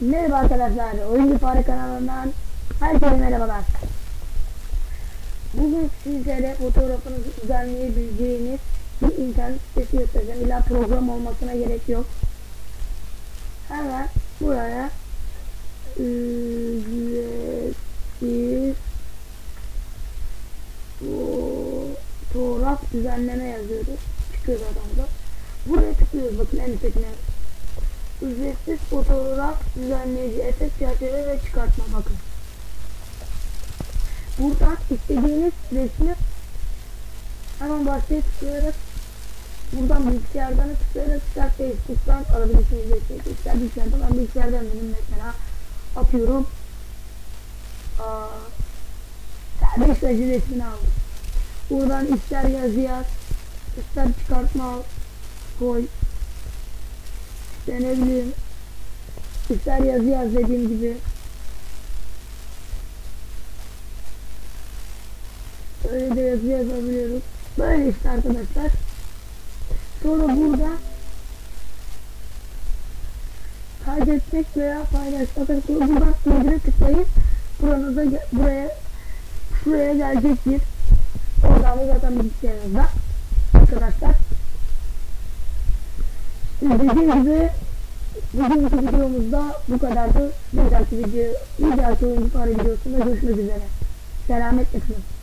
Merhaba arkadaşlar, Oyuncu Fare kanalından herkese merhabalar. Bugün sizlere fotoğrafınızı düzenleyebileceğiniz bir internet sitesi göstereceğim. İlla program olmasına gerek yok. Hemen buraya ücretsiz fotoğraf düzenleme yazıyoruz. Çıkıyor burada. Buraya tıklıyoruz bakın en üsttekine ücretsiz fotoğraf düzenleyici, efekt çerçeve ve çıkartma bakın. Buradan istediğiniz resmi hemen başlığa tıklayarak buradan bilgisayardan tıklayarak ister Facebook'tan alabilirsiniz destek ister bilgisayardan ben bilgisayardan benim mesela atıyorum aa, serbest acı resmini aldım. Buradan ister yazı yaz, ister çıkartma al, koy, işte ne bileyim ister yazı yaz dediğim gibi öyle de yazı yazabiliyoruz böyle işte arkadaşlar sonra burada kaydetmek veya paylaşmak buradan ilgili tıklayıp buranıza buraya şuraya gelecektir da zaten bilgisayarınızda arkadaşlar Dediğim gibi bugünkü videomuzda bu kadardı. Bir dahaki video, bir dahaki oyuncu videosunda görüşmek üzere. Selametle kalın.